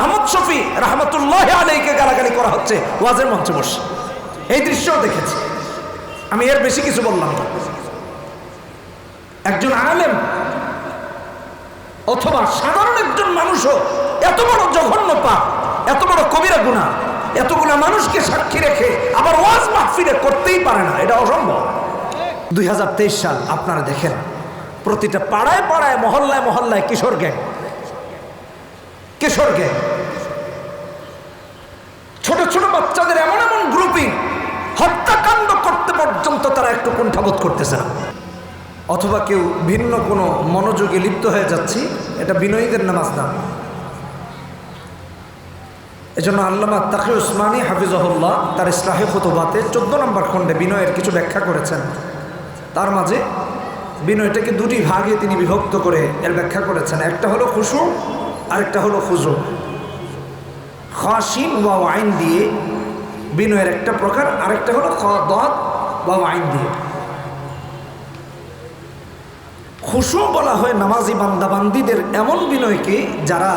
আহমদ শফি আলাইকে গালাগালি করা হচ্ছে, ওয়াজের মঞ্চে বসে। এই দেখেছি। আমি এর বেশি কিছু বললাম না। একজন আলেম অথবা সাধারণ একজন মানুষও এত বড় জঘন্য পাপ, এত বড় কবিরা গুণা এতগুলা মানুষকে সাক্ষী রেখে আবার ওয়াজ মাহফিলে করতেই পারে না, এটা অসম্ভব। দুই হাজার তেইশ সাল, আপনারা দেখেন, প্রতিটা পাড়ায় পাড়ায়, মহল্লায় মহল্লায় কিশোর গ্যাং কিশোর গ্যাং ছোট ছোট বাচ্চাদের এমন এমন গ্রুপিং হত্যাকাণ্ড করতে পর্যন্ত তারা একটু কুণ্ঠাবোধ করতেছে না। অথবা কেউ ভিন্ন কোনো মনোযোগে লিপ্ত হয়ে যাচ্ছি, এটা বিনয়ীদের নামাজ না। এজন্য আল্লামা তাকি উসমানী হাফিজহুল্লাহ তার ইসলাহে ফতোবাতে চোদ্দ নম্বর খণ্ডে বিনয়ের কিছু ব্যাখ্যা করেছেন। তার মাঝে বিনয়টাকে দুটি ভাগে তিনি বিভক্ত করে এর ব্যাখ্যা করেছেন। একটা হলো খুশু আরেকটা হলো খুজু খাসিন বা আইন দিয়ে বিনয়ের একটা প্রকার, আরেকটা হলো খ দত বা আইন দিয়ে। খুশু বলা হয় নামাজি বান্দাবান্দিদের এমন বিনয়কে যারা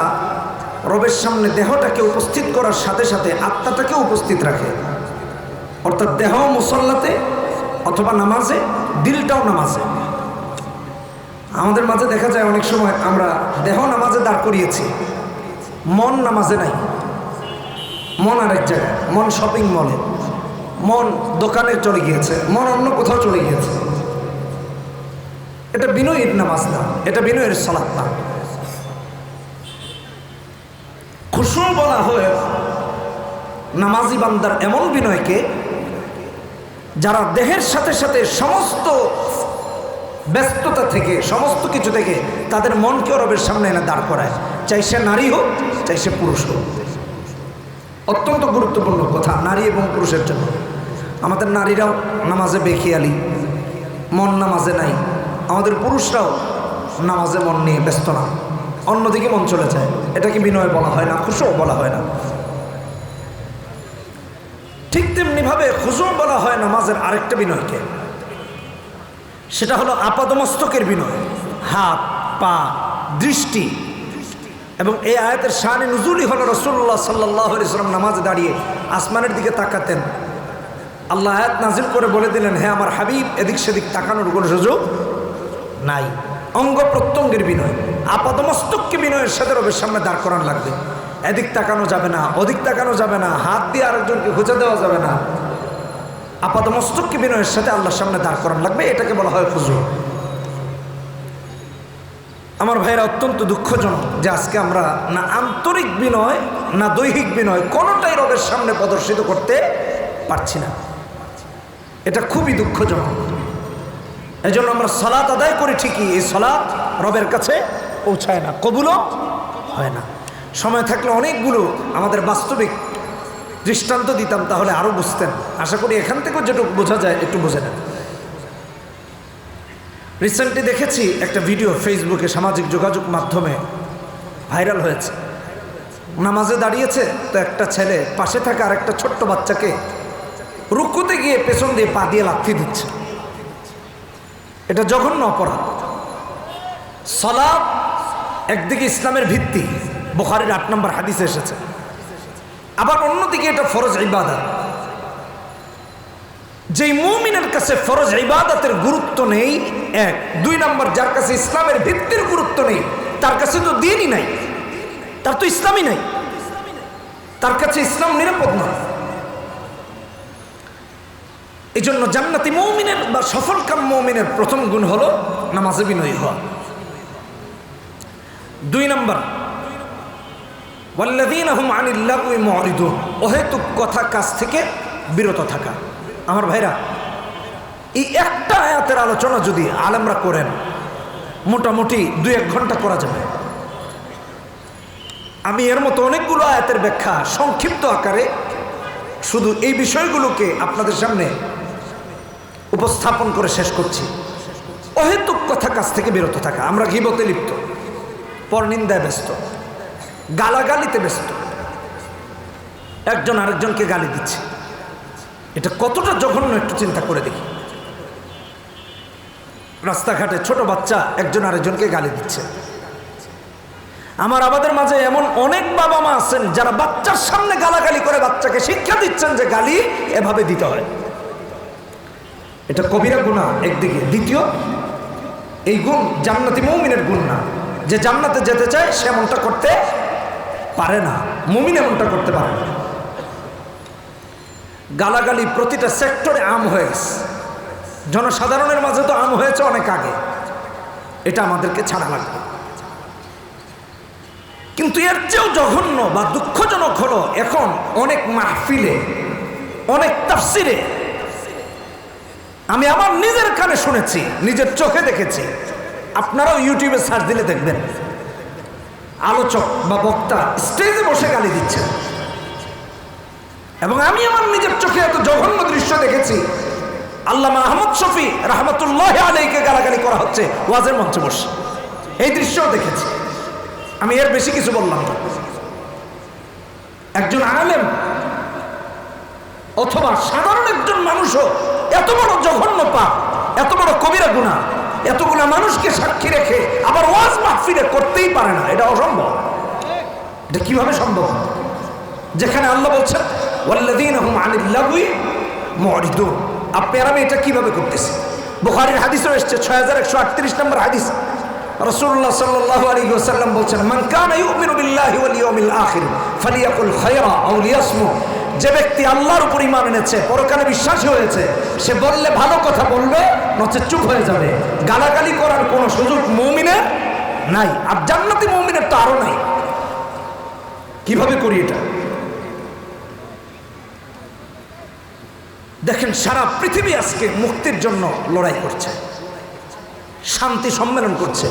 রবের সামনে দেহটাকে উপস্থিত করার সাথে সাথে আত্মাটাকে উপস্থিত রাখে। অর্থাৎ দেহ মুসল্লাতে অথবা নামাজে, দিলটাও নামাজে। আমাদের মাঝে দেখা যায় অনেক সময় আমরা দেহ নামাজে দাঁড় করিয়েছি। মন নামাজে নাই। মন আরেক জায়গায়। মন শপিং মলে মন দোকানে চলে গিয়েছে। মন অন্য কোথাও চলে গিয়েছে। এটা বিনয়ের নামাজ না। এটা বিনয়ের সলাৎ না। খুশু বলা হয়, নামাজি বান্দার এমন বিনয়কে যারা দেহের সাথে সাথে সমস্ত ব্যস্ততা থেকে, সমস্ত কিছু থেকে তাদের মনকে রবের সামনে এনে দাঁড় করায়। চাই সে নারী হোক, চাই সে পুরুষ হোক। অত্যন্ত গুরুত্বপূর্ণ কথা, নারী এবং পুরুষের জন্য। আমাদের নারীরাও নামাজে বেখিয়ালি, মন নামাজে নাই। আমাদের পুরুষরাও নামাজে মন নিয়ে ব্যস্ত না। অন্যদিকে মন চলে যায়। এটাকে বিনয় বলা হয় না খুশো বলা হয় না। ঠিক তেমনিভাবে খুশো বলা হয় নামাজের আরেকটা বিনয়কে। সেটা হলো আপাদমস্তকের বিনয়, হাত, পা, দৃষ্টি। এবং এই আয়াতের শাহানি নজুলি হল রসুল্লাহ সাল্লাহ ইসলাম নামাজে দাঁড়িয়ে আসমানের দিকে তাকাতেন। আল্লাহ আয়াত নাজিল করে বলে দিলেন হ্যাঁ আমার হাবিব, এদিক সেদিক তাকানোর কোনো সুযোগ নাই। অঙ্গ প্রত্যঙ্গের বিনয়, আপাদমস্তককে বিনয়ের সাথে রবের সামনে দাঁড় করান লাগবে। এদিক তাকানো যাবে না, ওদিক তাকানো যাবে না, হাত দিয়ে আরেকজনকে খুঁজে দেওয়া যাবে না। আপাদমস্তককে বিনয়ের সাথে আল্লাহর সামনে দাঁড় করান লাগবে? এটাকে বলা হয় খুজু আমার ভাইয়েরা অত্যন্ত দুঃখজনক যে আজকে আমরা না আন্তরিক বিনয়, না দৈহিক বিনয়, কোনোটাই রবের সামনে প্রদর্শিত করতে পারছি না। এটা খুবই দুঃখজনক। এই জন্য আমরা সলাৎ আদায় করি ঠিকই, এই সলাৎ রবের কাছে পৌঁছায় না, কবুলও হয় না। সময় থাকলে অনেকগুলো আমাদের বাস্তবিক দৃষ্টান্ত দিতাম তাহলে আরও বুঝতেন। আশা করি এখান থেকেও যেটুকু বোঝা যায়, একটু বোঝে নেন। রিসেন্টলি দেখেছি একটা ভিডিও ফেসবুকে সামাজিক যোগাযোগ মাধ্যমে ভাইরাল হয়েছে। নামাজে দাঁড়িয়েছে তো একটা ছেলে, পাশে থাকা আর একটা ছোট্ট বাচ্চাকে রুকুতে গিয়ে পেছন দিয়ে পা দিয়ে লাথি দিচ্ছে। এটা জঘন্য অপরাধ। সলাপ একদিকে ইসলামের ভিত্তি, বোখারের আট নম্বর হাদিসে এসেছে। আবার অন্যদিকে এটা ফরজ ইবাদত। যেই মুমিনের কাছে ফরজ ইবাদতের গুরুত্ব নেই, এক। দুই নম্বর, যার কাছে ইসলামের ভিত্তির গুরুত্ব নেই, তার কাছে তো দিনই নাই। তার তো ইসলামই নাই। তার কাছে ইসলাম নিরাপদ নয় এই জন্য জান্নাতি মৌমিনের বা সফলকাম মৌমিনের প্রথম গুণ হলো নামাজে বিনয়ী হওয়া। দুই নম্বর ওয়াল্লাদিন আহম আনিল্লাগুই মরিদুন অহেতুক কথা কাজ থেকে বিরত থাকা। আমার ভাইরা, এই একটা আয়াতের আলোচনা যদি আলেমরা করেন, মোটামুটি দুই এক ঘণ্টা করা যাবে। আমি এর মতো অনেকগুলো আয়াতের ব্যাখ্যা সংক্ষিপ্ত আকারে শুধু এই বিষয়গুলোকে আপনাদের সামনে উপস্থাপন করে শেষ করছি। অহেতুক কথা কাছ থেকে বিরত থাকা। আমরা গিবতে লিপ্ত, পরনিন্দায় ব্যস্ত। গালাগালিতে ব্যস্ত। একজন আরেকজনকে গালি দিচ্ছে। এটা কতটা জঘন্য একটু চিন্তা করে দেখি। রাস্তাঘাটে ছোট বাচ্চা একজন আরেকজনকে গালি দিচ্ছে। আমার আমাদের মাঝে এমন অনেক বাবা মা আছেন যারা বাচ্চার সামনে গালাগালি করে বাচ্চাকে শিক্ষা দিচ্ছেন যে গালি এভাবে দিতে হয়। এটা কবিরা গুণা একদিকে। দ্বিতীয়, এই গুণ জান্নাতি মৌমিনের গুণ না। যে জান্নাতে যেতে চায়, সে এমনটা করতে পারে না, মুমিন এমনটা করতে পারে না। গালাগালি প্রতিটা সেক্টরে আম হয়ে গেছে। জনসাধারণের মাঝে তো আম হয়েছে অনেক আগে। এটা আমাদেরকে ছাড়া লাগবে। কিন্তু এর চেয়েও জঘন্য বা দুঃখজনক হলো এখন অনেক মাহফিলে, অনেক তাফসিরে। আমি আমার নিজের কানে শুনেছি, নিজের চোখে দেখেছি। আপনারাও ইউটিউবে সার্চ দিলে দেখবেন। আলোচক বা বক্তা স্টেজে বসে গালি দিচ্ছেন এবং আমি আমার নিজের চোখে এত জঘন্য দৃশ্য দেখেছি। আল্লামা আহমদ শফি রহমতুল্লাহ আলাইকে গালাগালি করা হচ্ছে ওয়াজের মঞ্চে বসে। এই দৃশ্যও দেখেছি। আমি এর বেশি কিছু বললাম না। একজন আলেম অথবা সাধারণ একজন মানুষও এত বড় জঘন্য পাপ, এত বড় কবিরা গুণা এতগুলা মানুষকে সাক্ষী রেখে আবার ওয়াজ মাহফিলে করতেই পারে না, এটা অসম্ভব। এটা কীভাবে সম্ভব? যেখানে আল্লাহ বলছেন মুরিদুন আপনি আর আমি এটা কীভাবে করতেছি? বুখারীর হাদিসও এসেছে 6138 নম্বর হাদিস। রাসূলুল্লাহ সাল্লাল্লাহু আলাইহি ওয়াসাল্লাম বলছেন কানা ইউমিনু বিল্লাহি ওয়াল ইয়াউমিল আখির ফালিয়াকুল খায়রা আও লিয়াসমু। যে ব্যক্তি আল্লাহর উপর ঈমান এনেছে, পরকালে বিশ্বাসী হয়েছে, সে বললে ভালো কথা বলবে নচে চুপ হয়ে যাবে। গালাগালি করার কোনো সুযোগ মুমিনের নাই, আর জান্নাতি মুমিনের তো আরও নাই। কীভাবে করি এটা? দেখেন, সারা পৃথিবী আজকে মুক্তির জন্য লড়াই করছে। শান্তি সম্মেলন করছে।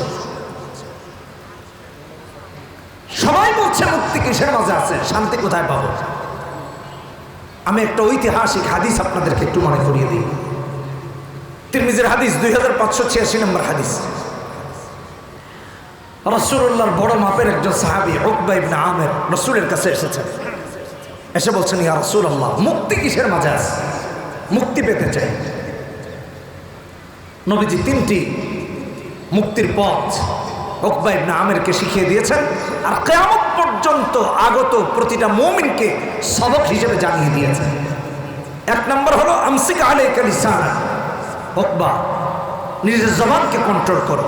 সবাই বলছে, মুক্তি কিসের মাঝে আছে? শান্তি কোথায় পাবো? আমি একটা ঐতিহাসিক হাদিস আপনাদেরকে একটু মনে করিয়ে দিই। তিরমিজের হাদিস দুই হাজার পাঁচশো ছিয়াশি নম্বর হাদিস। রসুল্লাহর বড় মাপের একজন সাহাবি উকবা ইবনে আমের রসুলের কাছে এসেছেন এসে বলছেন, ইয়া রসুল আল্লাহ মুক্তি কিসের মাঝে আছে? মুক্তি পেতে চাই। নবীজি তিনটি মুক্তির পথ উকবা ইবনে আমেরকে শিখিয়ে দিয়েছেন, আর কেয়ামত পর্যন্ত আগত প্রতিটা মৌমিনকে সবক হিসেবে জানিয়ে দিয়েছেন। এক নম্বর হলো, আমসিক আলে কালিসান উকবা নিজের জবানকে কন্ট্রোল করো।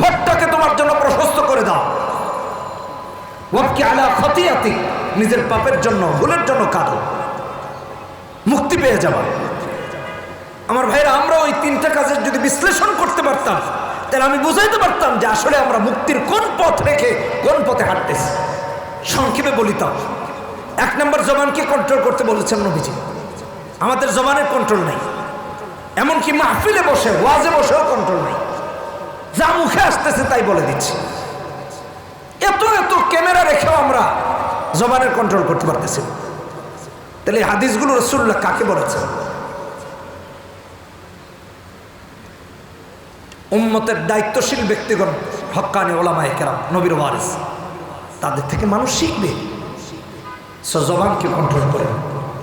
ঘরটাকে তোমার জন্য প্রশস্ত করে দাও। ওয়াবকি আলা খতিয়াতি নিজের পাপের জন্য, ভুলের জন্য কাঁদো। মুক্তি পেয়ে যাবা। আমার ভাইরা আমরা ওই তিনটা কাজের যদি বিশ্লেষণ করতে পারতাম, তাহলে আমি বুঝাইতে পারতাম যে আসলে আমরা মুক্তির কোন পথ রেখে কোন পথে হাঁটতেছি। সংক্ষেপে বলিতাম এক নম্বর জবানকে কন্ট্রোল করতে বলেছেন নবীজি। আমাদের জবানের কন্ট্রোল নেই। এমনকি মাহফিলে বসে, ওয়াজে বসেও কন্ট্রোল নেই। যা মুখে আসতেছে তাই বলে দিচ্ছি। এত এত ক্যামেরা রেখেও আমরা জবানের কন্ট্রোল করতে পারতেছি তাহলে হাদিসগুলো রসুল্লাহ কাকে বলেছেন? উম্মতের দায়িত্বশীল ব্যক্তিগণ হক্কানি ওলামায় কেরাম, নবীর ওয়ারিস, তাদের থেকে মানুষ শিখবে। সো কন্ট্রোল করে,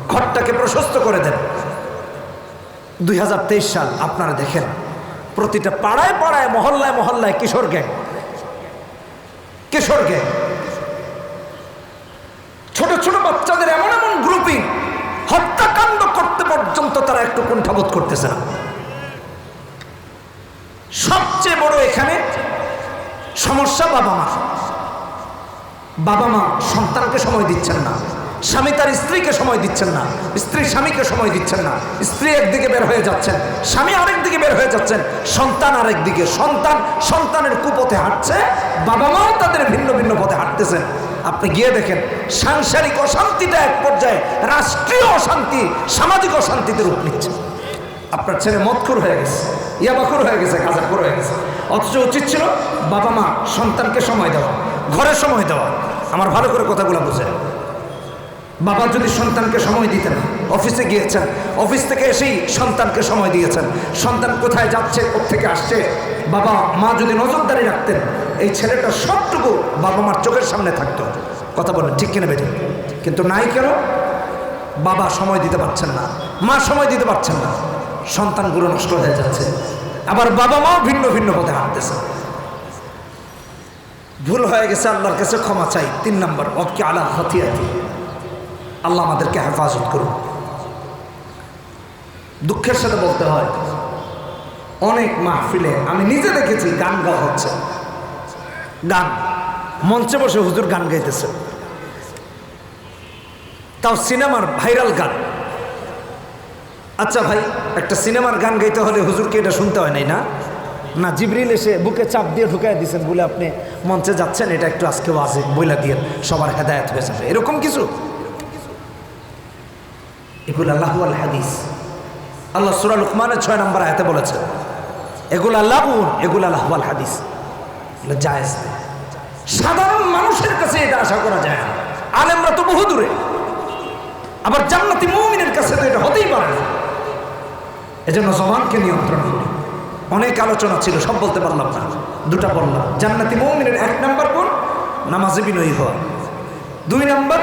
ঘরটাকে প্রশস্ত করে দেন। দুই হাজার তেইশ সাল, আপনারা দেখেন, প্রতিটা পাড়ায় পাড়ায়, মহল্লায় মহল্লায় কিশোর গ্যাং। কিশোর গ্যাং। ছোট ছোট বাচ্চাদের এমন এমন গ্রুপিং হত্যাকাণ্ড করতে পর্যন্ত তারা একটু কুণ্ঠাবোধ করতেছে না। সবচেয়ে বড় এখানে সমস্যা বাবা মা। বাবা মা সন্তানকে সময় দিচ্ছেন না। স্বামী তার স্ত্রীকে সময় দিচ্ছেন না। স্ত্রী স্বামীকে সময় দিচ্ছেন না। স্ত্রী একদিকে বের হয়ে যাচ্ছেন। স্বামী আরেক দিকে বের হয়ে যাচ্ছেন। সন্তান আরেক দিকে। সন্তান সন্তানের কুপথে হাঁটছে। বাবা মাও তাদের ভিন্ন ভিন্ন পথে হাঁটতেছেন আপনি গিয়ে দেখেন, সাংসারিক অশান্তিটা এক পর্যায়ে রাষ্ট্রীয় অশান্তি, সামাজিক অশান্তিতে রূপ নিচ্ছে। আপনার ছেলে মদখুর হয়ে গেছে, ইয়াবাখুর হয়ে গেছে, গাজাখুর হয়ে গেছে। অথচ উচিত ছিল বাবা মা সন্তানকে সময় দেওয়া, ঘরে সময় দেওয়া। আমার ভালো করে কথাগুলো বুঝে। বাবা যদি সন্তানকে সময় দিতেন, অফিসে গিয়েছেন, অফিস থেকে এসেই সন্তানকে সময় দিয়েছেন, সন্তান কোথায় যাচ্ছে থেকে আসছে, বাবা মা যদি নজরদারি রাখতেন, এই ছেলেটা সবটুকু বাবা মার চোখের সামনে থাকতো। কথা বলেন ঠিক কিনা বেরিয়ে কিন্তু নাই কেন? বাবা সময় দিতে পারছেন না, মা সময় দিতে পারছেন না। সন্তানগুলো নষ্ট হয়ে যাচ্ছে। আবার বাবা মাও ভিন্ন ভিন্ন পথে হাঁটতেছে। ভুল হয়ে গেছে, আল্লাহর কাছে ক্ষমা চাই। তিন নম্বর অবকে আলা হতিয়াতি। আল্লাহ আমাদেরকে হেফাজত করুন। দুঃখের সাথে বলতে হয়, অনেক মাহফিলে আমি নিজে দেখেছি গান গাওয়া হচ্ছে। গান, মঞ্চে বসে হুজুর গান গাইতেছে। তাও সিনেমার ভাইরাল গান। আচ্ছা ভাই, একটা সিনেমার গান গাইতে হলে হুজুরকে এটা শুনতে হয় নাই না? না, জিবরিল এসে বুকে চাপ দিয়ে ঢুকাই দিয়েছেন বলে আপনি মঞ্চে যাচ্ছেন, এটা একটু আজকে ওয়াজে বইলা দিয়ে সবার হেদায়ত হয়ে যাবে। এরকম কিছু? এগুলো আল্লাহ আল হাদিস। আল্লাহ সুরা লুকমানের ছয় নম্বর আয়াতে বলেছে, এগুলো আল্লাহ এগুলো আল্লাহ আল হাদিস। এগুলো সাধারণ মানুষের কাছে এটা আশা করা যায় না। আলেমরা তো বহু দূরে আবার জান্নাতি মৌমিনের কাছে তো এটা হতেই পারে না। এজন্য জবানকে নিয়ন্ত্রণ করি। অনেক আলোচনা ছিল, সব বলতে পারলাম না। দুটা বললাম। জান্নাতি মৌমিনের এক নাম্বার কোন নামাজে বিনয়ী হওয়া। দুই নাম্বার,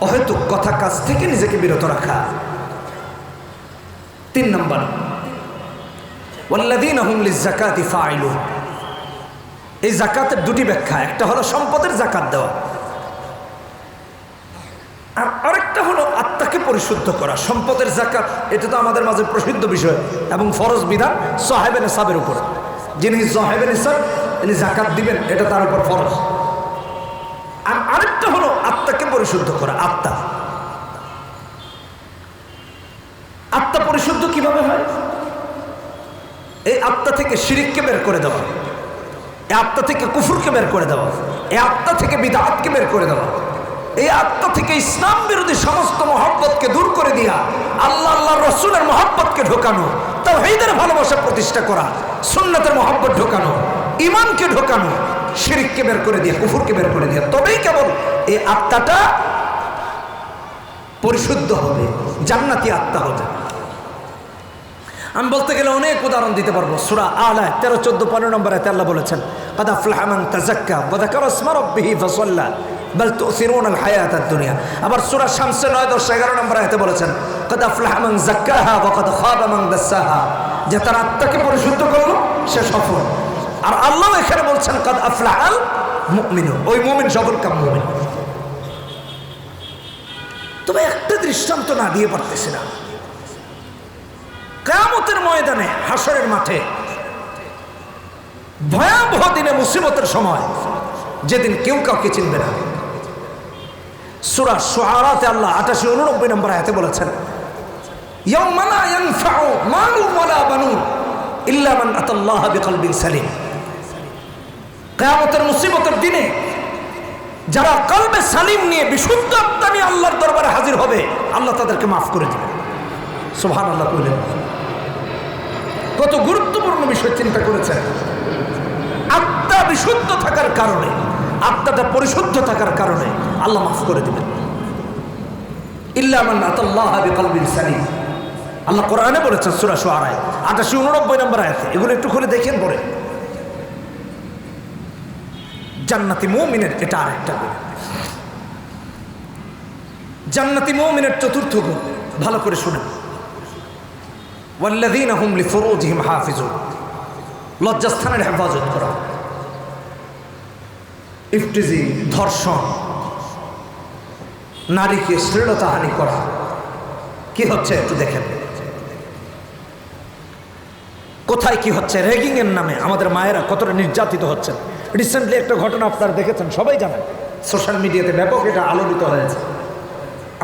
অহেতুক কথা কাজ থেকে নিজেকে বিরত রাখা। তিন নাম্বার ওয়াল্লাদিন আহুম লিজাকাতি ফাইলুন এই জাকাতের দুটি ব্যাখ্যা, একটা হলো সম্পদের জাকাত দেওয়া আর আরেকটা হলো আত্মাকে পরিশুদ্ধ করা। সম্পদের জাকাত এটা তো আমাদের মাঝে প্রসিদ্ধ বিষয়। এবং ফরজ বিধান সাহেবেন সাবের উপর। যিনি সাহেবেন সাহেব তিনি জাকাত দিবেন, এটা তার উপর ফরজ। আর আরেকটা হলো আত্মাকে পরিশুদ্ধ করা, আত্মা। আত্মা পরিশুদ্ধ কীভাবে হয়? এই আত্মা থেকে শিরিককে বের করে দেওয়া। এই আত্মা থেকে কুফুরকে বের করে দেওয়া। এই আত্মা থেকে বিদাতকে বের করে দেওয়া। এই আত্মা থেকে ইসলাম বিরোধী সমস্ত মহব্বতকে দূর করে দিয়া আল্লাহ আল্লাহ রসুলের মহব্বতকে ঢোকানো তাও ভালোবাসা প্রতিষ্ঠা করা, সুন্নতের মহব্বত ঢোকানো ইমানকে ঢোকানো, শিরিককে বের করে দিয়া, কুফুরকে বের করে দিয়া, তবেই কেবল এই আত্মাটা পরিশুদ্ধ হবে, জান্নাতি আত্মা হবে। আমি বলতে গেলে অনেক উদাহরণ দিতে পারব। সুরা আলায় তেরো, চোদ্দ, পনেরো নম্বর আল্লাহ বলেছেন, কাদা ফ্লাহমান তাজাক্কা বদাকার স্মারব্বিহি ফসল্লা। বল তো সিরুন আল হায়াত দুনিয়া আবার সুরা শামসে নয় দশ এগারো নম্বর এতে বলেছেন, কাদা ফ্লাহমান জাক্কাহা বা কাদা খাবামান দাসাহা। যে তার আত্মাকে পরিশুদ্ধ করল, সে সফল। আর আল্লাহ এখানে বলছেন, কাদ আফলাহাল মুমিনু ওই মুমিন সফল কাম মুমিন? তবে একটা দৃষ্টান্ত না দিয়ে পারতেছি না। কেয়ামতের ময়দানে হাসরের মাঠে, ভয়াবহ দিনে মুসিবতের সময়, যেদিন কেউ কাউকে চিনবে না। সুরা সোহারাতে আল্লাহ আঠাশি উননব্বই নম্বর হাতে বলেছেন দিনে যারা সালিম নিয়ে বিশুদ্ধ হাজির হবে, আল্লাহ তাদেরকে মাফ করে আল্লাহ কত গুরুত্বপূর্ণ বিষয় চিন্তা করেছেন। আত্মা বিশুদ্ধ থাকার কারণে আত্মাটা পরিশুদ্ধ থাকার কারণে আল্লাহ মাফ করে দিবেন। ইল্লামান আল্লাহ কোরআনে বলেছেন সূরা শুআরায় 88 89 নম্বর আয়াতে। এগুলো একটু খুলে দেখেন পরে। জান্নাতি মুমিনের, এটা আরেকটা জান্নাতি মুমিনের চতুর্থ গুণ, ভালো করে শুনেন। ওয়াল্লাযীনা হুম লিফুরুজিহিম হাফিজুন। লজ্জাস্থানের হেফাজত করা। ইফটিজিং ধর্ষণ, নারীকে শ্লীলতাহানি করা। কি হচ্ছে একটু দেখেন। কোথায় কি হচ্ছে? র্যাগিং এর নামে আমাদের মায়েরা কতটা নির্যাতিত হচ্ছেন। রিসেন্টলি একটা ঘটনা আপনারা দেখেছেন, সবাই জানেন। সোশ্যাল মিডিয়াতে ব্যাপক এটা আলোড়িত হয়েছে।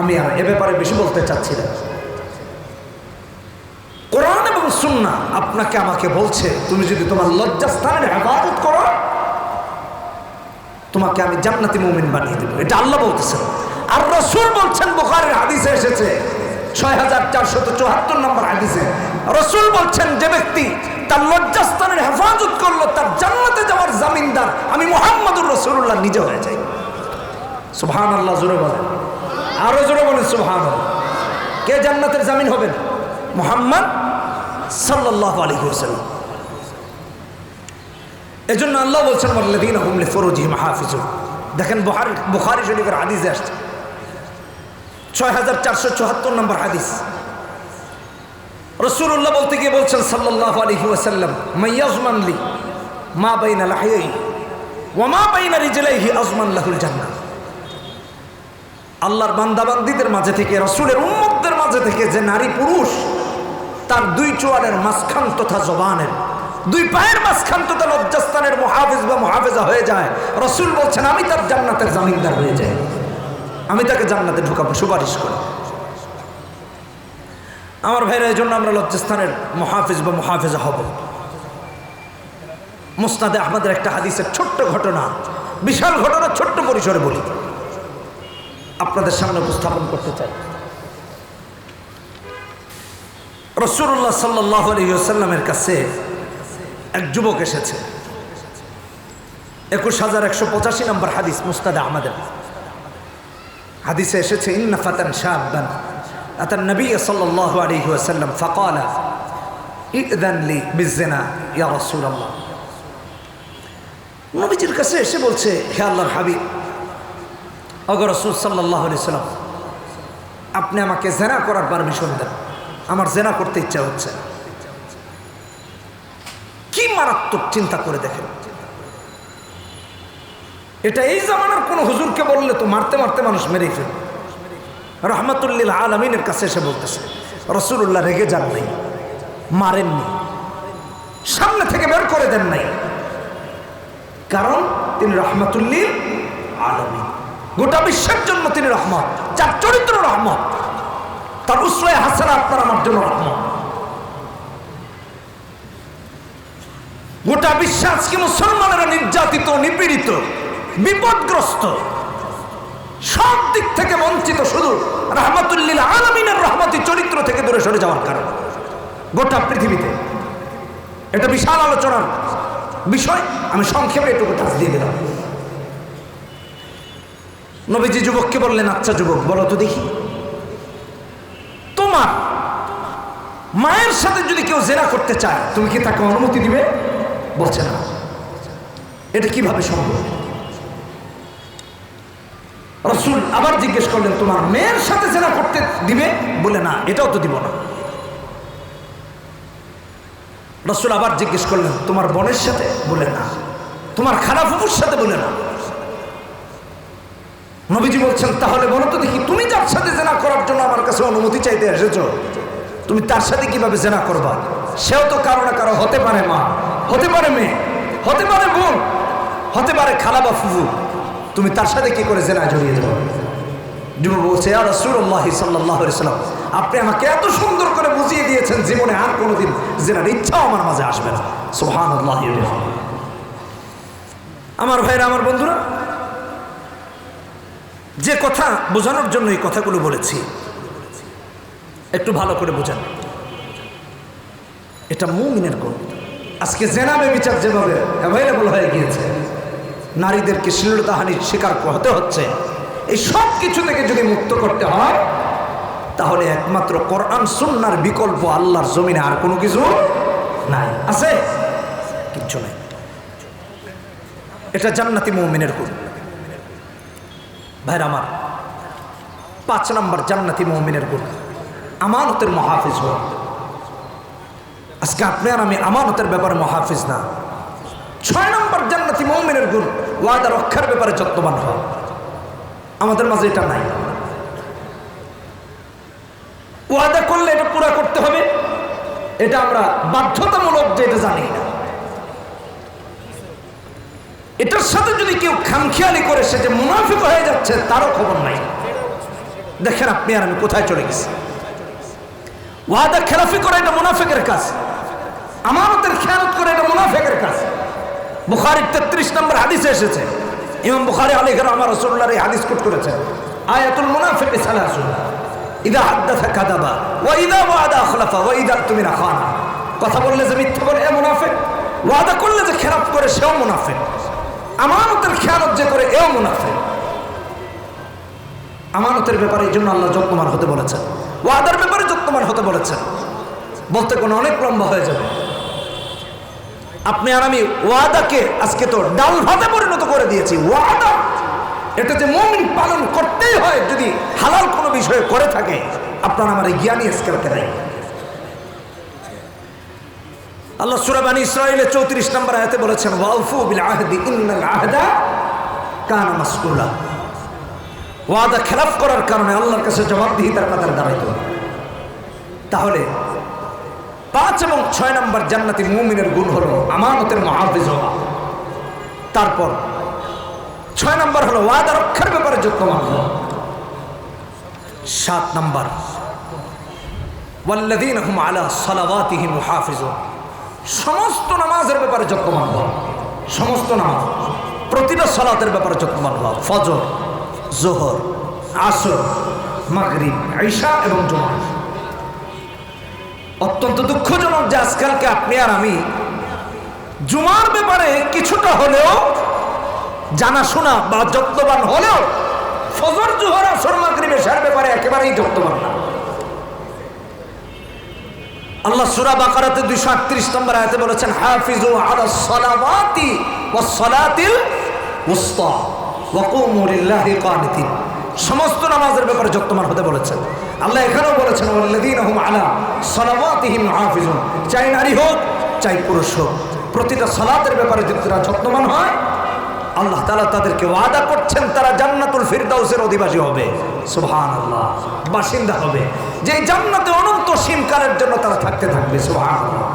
আমি আর এ ব্যাপারে বেশি বলতে চাচ্ছি না। কোরআন এবং সুন্না আপনাকে আমাকে বলছে, তুমি যদি তোমার লজ্জাস্থানের হেফাজত করো তোমাকে আমি জান্নাতি মুমিন বানিয়ে দেবো। এটা আল্লাহ বলতেছেন আর রসুল বলছেন, বোখারের হাদিসে এসেছে, ছয় হাজার চারশত চুয়াত্তর নম্বর হাদিসে, রসুল বলছেন, যে ব্যক্তি তার লজ্জাস্থানের হেফাজত করল, তার জান্নাতে যাওয়ার জামিনদার, আমি মোহাম্মদুর রসুল্লাহ নিজে হয়ে যাই। সুবহান আল্লাহ জোরে বলেন। আরও জোরে বলেন সুবহান কে জান্নাতের জামিন হবেন? মোহাম্মদ সাল্লাহ আলী হুসাল্লাম এই জন্য আল্লাহ বলছেন আল্লাদিন হুমলে ফরোজি মাহাফিজুল দেখেন বুহারি বুখারি শরীফের হাদিসে আসছে। ছয় হাজার চারশো চুয়াত্তর নম্বর হাদিস। রসুল্লাহ বলতে গিয়ে বলছেন সাল্লাহ আলী ওয়াসাল্লাম মাইয়াজমানলি মা বাইন আলাহাই ওয়ামা বাইনা রিজলাইহি আজমান লাহুল জান্নাহ। আল্লাহর বান্দাবান্দিদের মাঝে থেকে, রসুলের উম্মতদের মাঝে থেকে যে নারী পুরুষ, তার দুই চোয়ালের মাঝখান তথা জবানের দুই পায়ের মাঝখান তথা লজ্জাস্থানের মহাফিজ বা মহাফেজা হয়ে যায়। রসুল বলছেন, আমি তার জান্নাতের জামিনদার হয়ে যাই। আমি তাকে জান্নাতে ঢুকাবো, সুপারিশ করি। আমার ভাইরা এই জন্য আমরা লজ্জাস্থানের মহাফিজ বা মহাফেজা হব। মুস্তাদে আহমদের একটা হাদিসের ছোট্ট ঘটনা, বিশাল ঘটনা ছোট্ট পরিসরে বলি। আপনাদের সামনে উপস্থাপন করতে চাই। রসুল্লাহ সাল্লাহ আলিয়াল্লামের কাছে এক যুবক এসেছে। একুশ হাজার একশো পঁচাশি নম্বর হাদিস মুস্তাদা আমাদের হাদিসে এসেছে, ইন্না ফাতান শাহবান আতান নবী সাল্লাল্লাহু আলাইহি ওয়াসাল্লাম ফাকালা, ইদান লি বিজনা ইয়া আল্লাহ নবীজির কাছে এসে বলছে, হে আল্লাহর হাবিব অগর রসুল আলি সাল্লাম আপনি আমাকে জেনা করার পারমিশন দেন। আমার জেনা করতে ইচ্ছা হচ্ছে। মারাত্মক চিন্তা করে দেখেন। এটা এই জামানার কোন হুজুরকে বললে তো মারতে মারতে মানুষ মেরেই ফেলবে। রহমতুল্লিল আলমিনের কাছে এসে বলতেছে রসুল্লাহ রেগে যান নাই মারেননি সামনে থেকে বের করে দেন নাই। কারণ তিনি রহমতুল্লিল আলমিন। গোটা বিশ্বের জন্য তিনি রহমত, যার চরিত্র রহমত। তার উসরায় হাসানা আপনার আমার জন্য রহমত। গোটা বিশ্বে আজকে মুসলমানেরা নির্যাতিত, নিপীড়িত, বিপদগ্রস্ত। সব দিক থেকে বঞ্চিত শুধু রহমতুল্লিল আলমিনের রহমতি চরিত্র থেকে দূরে সরে যাওয়ার কারণ। গোটা পৃথিবীতে এটা বিশাল আলোচনার বিষয়। আমি সংক্ষেপে এটুকু টাচ দিয়ে দিলাম। নবীজি যুবককে বললেন আচ্ছা যুবক, বলো তো দেখি। তোমার মায়ের সাথে যদি কেউ জেরা করতে চায়, তুমি কি তাকে অনুমতি দিবে? বলছে না। এটা কীভাবে সম্ভব? রসুল আবার জিজ্ঞেস করলেন, তোমার মেয়ের সাথে জেনা করতে দিবে? বলে না, এটাও তো দিব না। রসুল আবার জিজ্ঞেস করলেন, তোমার বোনের সাথে? বলে না। তোমার খারাপ ফুপুর সাথে? বলে না। নবীজি বলছেন, তাহলে বলো তো দেখি, তুমি যার সাথে জেনা করার জন্য আমার কাছে অনুমতি চাইতে এসেছ, তুমি তার সাথে কীভাবে জেনা করবা? সেও তো কারও না কারও হতে পারে, মা। হতে পারে মেয়ে, হতে পারে বোন, হতে পারে খালা বা ফুফু। তুমি তার সাথে কি করে জেনা জড়িয়ে যাব যুব বলছে আর রসুল্লাহ সাল্লাহ সাল্লাম আপনি আমাকে এত সুন্দর করে বুঝিয়ে দিয়েছেন জীবনে আর কোনোদিন জেনার ইচ্ছাও আমার মাঝে আসবে না। সোহান আমার ভাইরা, আমার বন্ধুরা, যে কথা বোঝানোর জন্য এই কথাগুলো বলেছি, একটু ভালো করে বোঝান। এটা মুমিনের গুণ আজকে জেনাবে বিচার যেভাবে অ্যাভেলেবল হয়ে গিয়েছে, নারীদেরকে শ্লীলতাহানির শিকার হতে হচ্ছে। এই সব কিছু থেকে যদি মুক্ত করতে হয়, তাহলে একমাত্র কোরআন সুন্নার বিকল্প আল্লাহর জমিনে আর কোনো কিছু নাই। আছে? কিচ্ছু নাই। এটা জান্নাতি মৌমিনের গুণ ভাইর আমার, পাঁচ নম্বর জান্নাতি মৌমিনের গুণ আমানতের মহাফিজ হওয়া। আজকে আপনি আর আমি আমানতের ব্যাপারে মহাফিজ না। ছয় নম্বর জান্নাতি মৌমিনের গুণ, ওয়াদা রক্ষার ব্যাপারে যত্নবান হওয়া আমাদের মাঝে এটা নাই। ওয়াদা করলে এটা পুরা করতে হবে। এটা আমরা বাধ্যতামূলক যে এটা জানি না। এটার সাথে যদি কেউ খামখেয়ালি করে, সে যে মুনাফিক হয়ে যাচ্ছে, তারও খবর নাই। দেখেন আপনি আর আমি কোথায় চলে গেছি। ওয়াদা খেলাফি করা এটা মুনাফিকের কাজ। আমানতের খেয়ালত করে এটা মুনাফিকের কাজ। বুখারির তেত্রিশ নম্বর হাদিসে এসেছে। ইমাম বুখারি আলী ঘর আমার রসুল্লাহ এই হাদিস কোট করেছেন। আয়াতুল মুনাফিক সালাসুল ইদা হাদ্দাথা কাদাবা ওয়া ইদা ওয়াদা আখলাফা ওয়া ইদা তুমি খানা। কথা বললে যে মিথ্যা করে এ মুনাফিক। ওয়াদা করলে যে খেলাফ করে, সেও মুনাফিক। আমানতের খেয়ালত যে করে, এও মুনাফিক। আমানতের ব্যাপারে এই জন্য আল্লাহ যত্নবান হতে বলেছেন। ওয়াদার ব্যাপারে যত্নবান হতে বলেছেন। বলতে কোনো অনেক লম্বা হয়ে যাবে। আপনি আর আমি ওয়াদাকে আজকে তো ডাল ভাতে পরিণত করে দিয়েছি, ওয়াদা। এটা যে মমিন পালন করতেই হয় যদি হালাল কোনো বিষয়ে করে থাকে। আপনার আমার এই জ্ঞানী স্কেলকে নাই। আল্লাহ সুরাবানি ইসরায়েলের চৌত্রিশ নম্বর আয়াতে বলেছেন, ওয়াউফু বিল আহদি ইন্নাল আহদা কানা মাসকুলা। ওয়াদা খেলাফ করার কারণে আল্লাহর কাছে জবাবদিহিতার কাতার দাঁড়াইতে তাহলে পাঁচ এবং ছয় নম্বর জান্নাতি মুমিনের গুণ হলো আমানতের মহাফিজ হওয়া। তারপর, ছয় নম্বর হলো ওয়াদা রক্ষার ব্যাপারে যত্নবান হওয়া। সাত নম্বর ওয়াল্লাদিন হুম আলা সালাওয়াতিহিম হাফিজুন সমস্ত নামাজের ব্যাপারে যত্নবান হওয়া। সমস্ত নামাজ, প্রতিটা সালাতের ব্যাপারে যত্নবান হওয়া। ফজর, জোহর, আসর, মাগরিব, ঈশা এবং জমা অত্যন্ত দুঃখজনক যে আজকালকে আপনি আর আমি জুমার ব্যাপারে কিছুটা হলেও জানাশোনা বা যত্নবান হলেও ফজর, জোহর, আসর, মাগরিব, এশার ব্যাপারে একেবারেই যত্নবান না। আল্লাহ সুরা বাকারাতে দুইশো আটত্রিশ নম্বর আয়াতে বলেছেন, হাফিজু আলা ওয়াস সলাতিল সমস্ত নামাজের ব্যাপারে যত্নবান হতে বলেছেন। আল্লাহ এখানেও বলেছেন হুম আলা চাই নারী হোক, চাই পুরুষ হোক। প্রতিটা সলাতের ব্যাপারে যদি তারা যত্নবান হয়, আল্লাহ তালা তাদেরকে ওয়াদা করছেন, তারা জান্নাতুল ফিরদাউসের অধিবাসী হবে। সুবহান আল্লাহ বাসিন্দা হবে। যে জান্নাতে অনন্ত সীমকালের জন্য তারা থাকতে থাকবে সুহান আল্লাহ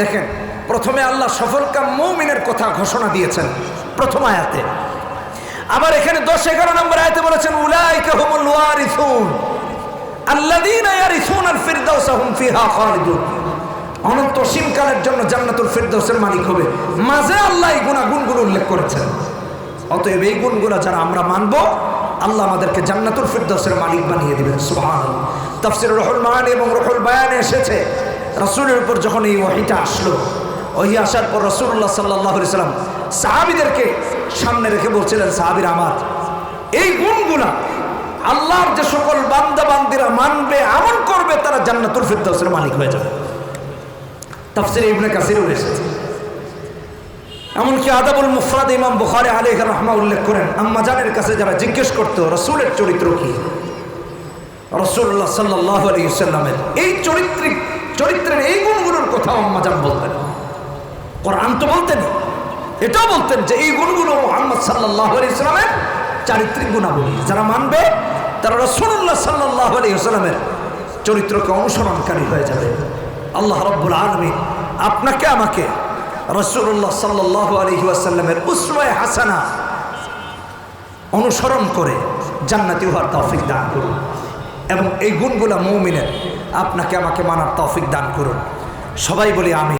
দেখেন, প্রথমে আল্লাহ সফলকাম মৌমিনের কথা ঘোষণা দিয়েছেন, প্রথম আয়াতে। আবার এখানে দশ এগারো নম্বর আয়াতে বলেছেন, উলাইকা হুমুল ওয়ারিসুন। আল্লাযীনা ইয়ারিসুন আল ফিরদাউস হুম ফিহা অনন্ত সীমকালের জন্য জান্নাতুল ফিরদৌসের মালিক হবে। মাঝে আল্লাহ এই গুণাগুণগুলো উল্লেখ করেছেন। অতএব এই গুণগুলো যারা আমরা মানব, আল্লাহ আমাদেরকে জান্নাতুল ফিরদৌসের মালিক বানিয়ে দিবেন। সুবহান তাফসির রহুল মান এবং রহুল বায়ানে এসেছে। রসুলের উপর যখন এই ওহিটা আসলো ওহি আসার পর রসুল্লাহ সাল্লাহ সাল্লাম সাহাবিদেরকে সামনে রেখে বলছিলেন, সাহাবির আমার, এই গুণগুলা আল্লাহর যে সকল বান্দা বান্দিরা মানবে, আমল করবে, তারা জান্নাতুল ফিরদৌসের মালিক হয়ে যাবে। তাফসির ইবনে কাসিরও এসেছে এমনকি আদাবুল মুফরাদ ইমাম বুখারি আলাইহ রহমা উল্লেখ করেন আম্মাজানের কাছে যারা জিজ্ঞেস করতো, রসুলের চরিত্র কি? রসুল্লাহ সাল্লাহ আলী সাল্লামের এই চরিত্রিক চরিত্রের এই গুণগুলোর কথাও আম্মাজান বলতেন। কোরআন তো বলতেন, এটাও বলতেন যে এই গুণগুলো মোহাম্মদ সাল্লাহ আলী ইসলামের চারিত্রিক গুণাবলী। যারা মানবে তারা রসুল্লাহ সাল্লাহ আলী চরিত্রকে অনুসরণকারী হয়ে যাবে। আল্লাহ রব্বুল আলমী আপনাকে, আমাকে রসুল্লাহ সাল্লাহ আলহি আসাল্লামের উসমায় হাসানা অনুসরণ করে জান্নাতি হওয়ার তৌফিক দান করুন। এবং এই গুণগুলা মৌমিনের আপনাকে, আমাকে মানার তৌফিক দান করুন। সবাই বলি আমি